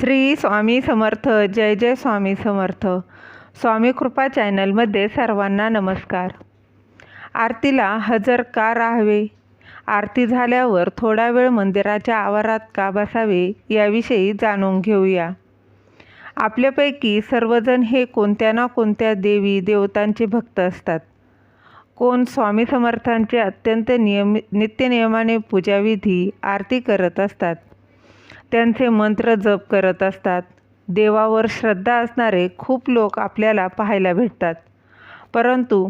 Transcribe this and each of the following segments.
श्री स्वामी समर्थ जय जय स्वामी समर्थ. स्वामी कृपा चॅनलमध्ये सर्वांना नमस्कार. आरतीला हजर का राहावे? आरती झाल्यावर थोडा वेळ मंदिराच्या आवारात का बसावे याविषयी जाणून घेऊया. आपल्यापैकी सर्वजण हे कोणत्या ना कोणत्या देवी देवतांचे भक्त असतात. कोण स्वामी समर्थांचे अत्यंत नियमित नित्यनियमाने पूजाविधी आरती करत असतात. त्यांचे मंत्र जप करत असतात. देवावर श्रद्धा असणारे खूप लोक आपल्याला पाहायला भेटतात. परंतु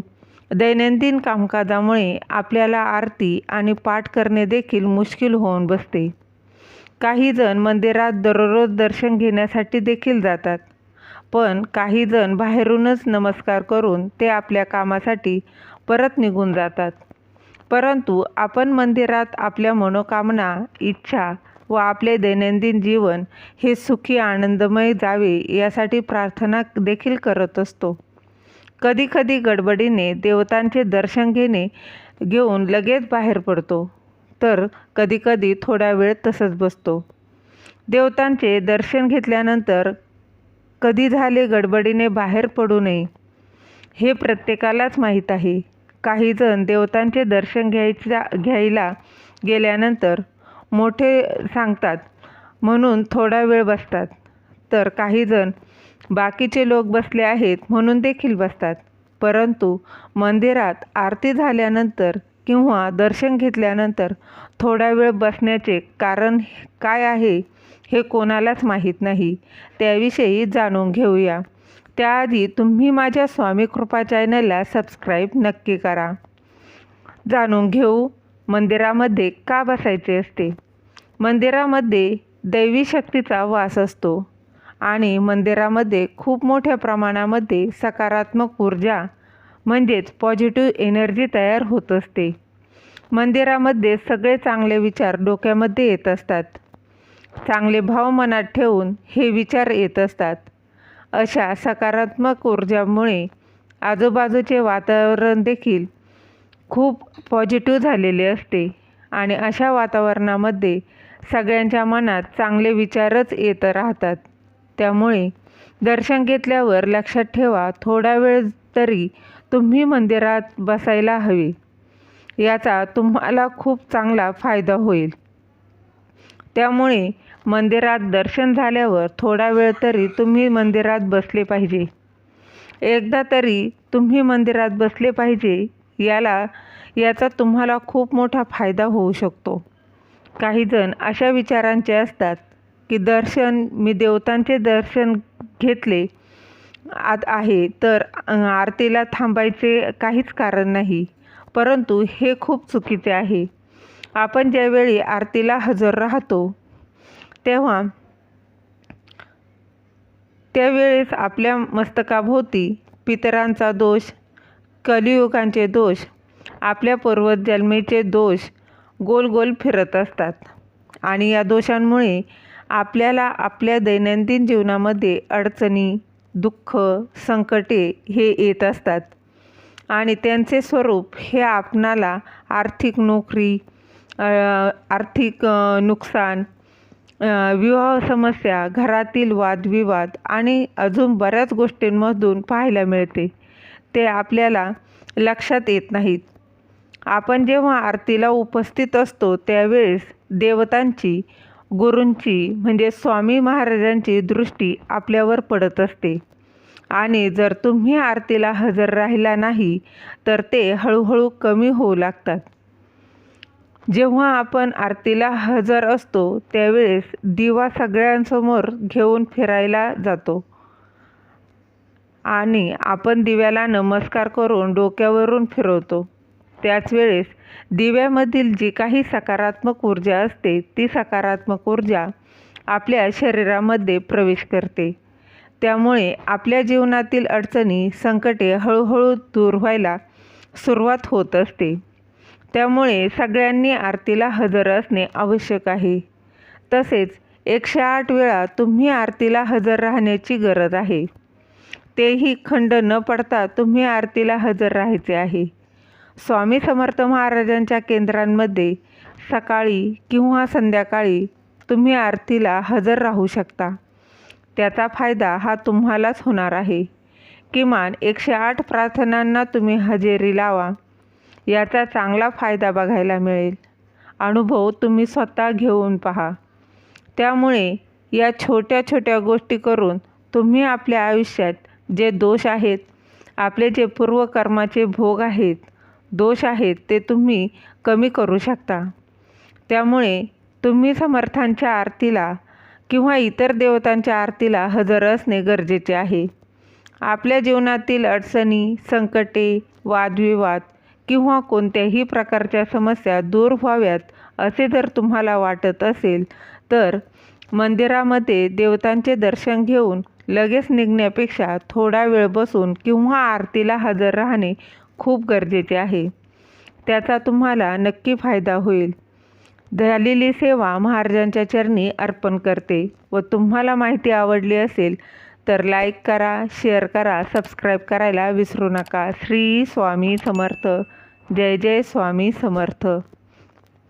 दैनंदिन कामकाजामुळे आपल्याला आरती आणि पाठ करणे देखील मुश्किल होऊन बसते. काही जण मंदिरात दररोज दर्शन घेण्यासाठी देखील जातात. पण काही जण बाहेरूनच नमस्कार करून ते आपल्या कामासाठी परत निघून जातात. परंतु आपण मंदिरात आपल्या मनोकामना इच्छा व आपले दैनंदिन जीवन हे सुखी आनंदमय जावे यासाठी प्रार्थना देखील करत असतो. कधीकधी गडबडीने देवतांचे दर्शन घेणे घेऊन लगेच बाहेर पडतो. तर कधीकधी थोडा वेळ तसंच बसतो. देवतांचे दर्शन घेतल्यानंतर कधी झाले गडबडीने बाहेर पडू नये हे प्रत्येकालाच माहीत आहे. काहीजण देवतांचे दर्शन घ्यायच्या घ्यायला गेल्यानंतर मोठे सांगतात. म्हणून थोडा वेळ बसतात. तर काही जण बाकीचे लोक बसले आहेत म्हणून देखील बसतात. परंतु मंदिरात आरती झाल्यानंतर किंवा दर्शन घेतल्यानंतर थोडा वेळ बसण्याचे कारण काय आहे हे कोणालाच माहीत नाही. त्याविषयी जाणून घेऊया. त्याआधी तुम्ही माझ्या स्वामी कृपा चॅनलला सबस्क्राईब नक्की करा. जाणून घेऊ. मंदिरामध्ये का बसायचे असते? मंदिरामध्ये दैवी शक्तीचा वास असतो आणि मंदिरामध्ये खूप मोठ्या प्रमाणामध्ये सकारात्मक ऊर्जा म्हणजेच पॉझिटिव्ह एनर्जी तयार होत असते. मंदिरामध्ये सगळे चांगले विचार डोक्यामध्ये येत असतात. चांगले भाव मनात ठेवून हे विचार येत असतात. अशा सकारात्मक ऊर्जामुळे आजूबाजूचे वातावरण देखील खूप पॉझिटिव्ह झालेले असते. आणि अशा वातावरणामध्ये सगळ्यांच्या मनात चांगले विचारच येत राहतात. त्यामुळे दर्शन घेतल्यावर लक्षात ठेवा थोडा वेळ तरी तुम्ही मंदिरात बसायला हवे. याचा तुम्हाला खूप चांगला फायदा होईल. त्यामुळे मंदिरात दर्शन झाल्यावर थोडा वेळ तरी तुम्ही मंदिरात बसले पाहिजे. एकदा तरी तुम्ही मंदिरात बसले पाहिजे. याला याचा तुम्हाला खूप मोठा फायदा होऊ शकतो. काही जण अशा विचारांचे असतात की दर्शन मी देवतांचे दर्शन घेतले आत आहे तर आरतीला थांबायचे काहीच कारण नाही. परंतु हे खूप चुकीचे आहे. आपण ज्यावेळी आरतीला हजर राहतो तेव्हा त्यावेळेस आपल्या मस्तकाभोवती पितरांचा दोष कलियुगांचे दोष आपल्या पूर्वजन्मीचे दोष गोल गोल फिरत असतात. आणि या दोषांमुळे आपल्याला आपल्या दैनंदिन जीवनामध्ये अडचणी दुःख संकटे हे येत असतात. आणि त्यांचे स्वरूप हे आपणाला आर्थिक नोकरी आर्थिक नुकसान विवाह समस्या घरातील वादविवाद आणि अजून बऱ्याच गोष्टींमधून पाहायला मिळते. ते आपल्याला लक्षात येत नाहीत. आपण जेव्हा आरतीला उपस्थित असतो त्यावेळेस देवतांची गुरूंची म्हणजे स्वामी महाराजांची दृष्टी आपल्यावर पडत असते. आणि जर तुम्ही आरतीला हजर राहिला नाही तर ते हळूहळू कमी होऊ लागतात. जेव्हा आपण आरतीला हजर असतो त्यावेळेस दिवा सगळ्यांसमोर घेऊन फिरायला जातो. आणि आपण दिव्याला नमस्कार करून डोक्यावरून फिरवतो. त्याच वेळेस दिव्यामधील जी काही सकारात्मक ऊर्जा असते ती सकारात्मक ऊर्जा आपल्या शरीरामध्ये प्रवेश करते. त्यामुळे आपल्या जीवनातील अडचणी संकटे हळूहळू दूर व्हायला सुरुवात होत असते. त्यामुळे सगळ्यांनी आरतीला हजर असणे आवश्यक आहे. तसेच एकशे आठ वेळा तुम्ही आरतीला हजर राहण्याची गरज आहे. तेही खंड न पडता तुम्ही आरतीला हजर राहायचे आहे. स्वामी समर्थ महाराजांच्या केंद्रांमध्ये सकाळी किंवा संध्याकाळी तुम्ही आरतीला हजर राहू शकता. त्याचा फायदा हा तुम्हालाच होणार आहे. किमान एकशे आठ प्रार्थनांना तुम्ही हजेरी लावा. याचा चांगला फायदा बघायला मिळेल. अनुभव तुम्ही स्वतः घेऊन पहा. त्यामुळे या छोट्या छोट्या गोष्टी करून तुम्ही आपल्या आयुष्यात जे दोष आहेत आपले जे पूर्वकर्माचे भोग आहेत दोष आहेत ते तुम्ही कमी करू शकता. त्यामुळे तुम्ही समर्थांच्या आरतीला किंवा इतर देवतांच्या आरतीला हजर असणे गरजेचे आहे. आपल्या जीवनातील अडचणी संकटे वादविवाद किंवा कोणत्याही प्रकारच्या समस्या दूर व्हाव्यात असे जर तुम्हाला वाटत असेल तर मंदिरामध्ये देवतांचे दर्शन घेऊन लगेच निघण्यापेक्षा थोडा वेळ बसून किंवा आरतीला हजर राहणे खूप गरजेचे आहे. त्याचा तुम्हाला नक्की फायदा होईल. झालेली सेवा महाराजांच्या चरणी अर्पण करते व तुम्हाला माहिती आवडली असेल तर लाईक करा शेअर करा सबस्क्राईब करायला विसरू नका. श्री स्वामी समर्थ. जय जय स्वामी समर्थ.